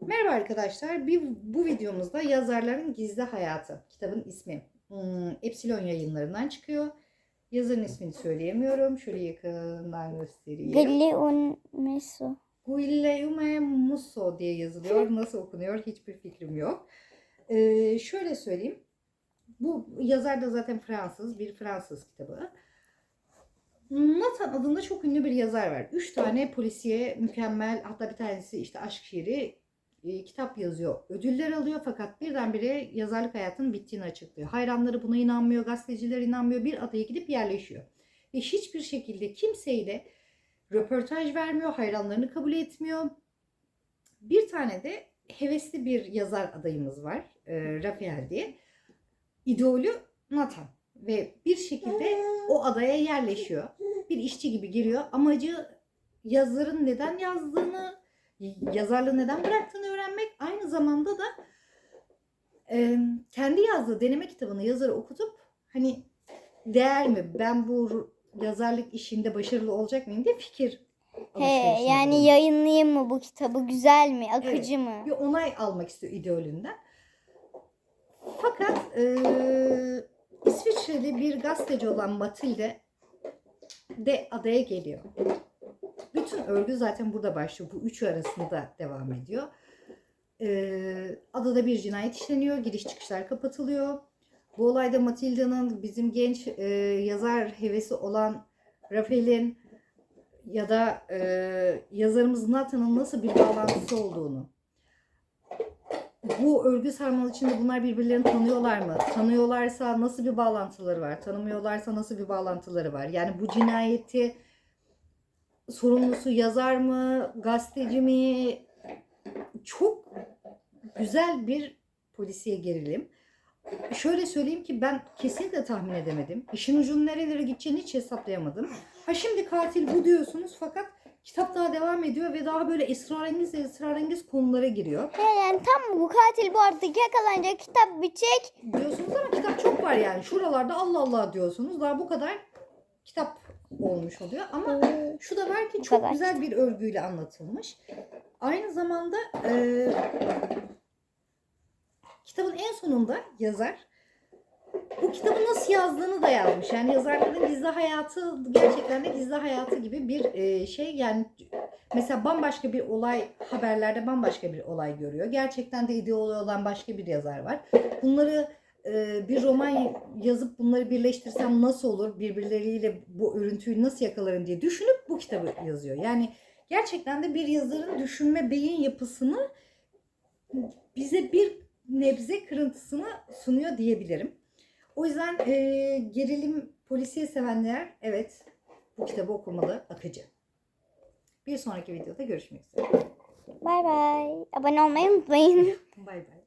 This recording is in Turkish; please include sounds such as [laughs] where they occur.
Merhaba arkadaşlar. Bir, bu videomuzda Yazarların Gizli Hayatı kitabın ismi. Hmm, Epsilon yayınlarından çıkıyor. Yazarın ismini söyleyemiyorum. Şöyle yakından göstereyim. Gilli un meso. Guillaume Musso diye yazılıyor. [laughs] Nasıl okunuyor hiçbir fikrim yok. Ee, şöyle söyleyeyim. Bu yazar da zaten Fransız. Bir Fransız kitabı. Nathan adında çok ünlü bir yazar var. Üç tane polisiye mükemmel hatta bir tanesi işte aşk şiiri e, kitap yazıyor. Ödüller alıyor fakat birdenbire yazarlık hayatının bittiğini açıklıyor. Hayranları buna inanmıyor, gazeteciler inanmıyor. Bir adaya gidip yerleşiyor. Ve hiçbir şekilde kimseyle röportaj vermiyor, hayranlarını kabul etmiyor. Bir tane de hevesli bir yazar adayımız var, e, Rafael diye. İdolü Nathan ve bir şekilde o adaya yerleşiyor. Bir işçi gibi giriyor. Amacı yazarın neden yazdığını, yazarlığı neden bıraktığını öğrenmek. Aynı zamanda da e, kendi yazdığı deneme kitabını yazarı okutup hani değer mi ben bu yazarlık işinde başarılı olacak mıyım diye fikir He, yani bulunuyor. yayınlayayım mı bu kitabı? Güzel mi? Akıcı mı? bir onay almak istiyor idolünden. Fakat e, İsviçreli bir gazeteci olan Matilde de adaya geliyor. Bütün örgü zaten burada başlıyor. Bu üçü arasında devam ediyor. E, adada bir cinayet işleniyor. Giriş çıkışlar kapatılıyor. Bu olayda Matilda'nın bizim genç e, yazar hevesi olan Rafael'in ya da e, yazarımız Nathan'ın nasıl bir bağlantısı olduğunu bu örgü sarmalı içinde bunlar birbirlerini tanıyorlar mı? Tanıyorlarsa nasıl bir bağlantıları var? Tanımıyorlarsa nasıl bir bağlantıları var? Yani bu cinayeti sorumlusu yazar mı? Gazeteci mi? Çok güzel bir polisiye gerilim. Şöyle söyleyeyim ki ben kesinlikle tahmin edemedim. İşin ucunun nerelere gideceğini hiç hesaplayamadım. Ha şimdi katil bu diyorsunuz fakat kitap daha devam ediyor ve daha böyle esrarengiz esrarengiz konulara giriyor. He, yani tam bu katil bu artık yakalanacak kitap bitecek. diyorsunuz ama kitap çok var yani. Şuralarda Allah Allah diyorsunuz. Daha bu kadar kitap olmuş oluyor. Ama şu da var ki çok güzel bir örgüyle anlatılmış. Aynı zamanda e, kitabın en sonunda yazar bu kitabı nasıl yazdığını da yazmış. Yani yazarların gizli hayatı gerçekten de gizli hayatı gibi bir e, şey. Yani mesela bambaşka bir olay haberlerde bambaşka bir olay görüyor. Gerçekten de ideoloji olan başka bir yazar var. Bunları bir roman yazıp bunları birleştirsem nasıl olur? Birbirleriyle bu örüntüyü nasıl yakalarım diye düşünüp bu kitabı yazıyor. Yani gerçekten de bir yazarın düşünme beyin yapısını bize bir nebze kırıntısını sunuyor diyebilirim. O yüzden e, gerilim polisiye sevenler evet bu kitabı okumalı akıcı. Bir sonraki videoda görüşmek üzere. Bay bay. Abone olmayı unutmayın. Bay bay.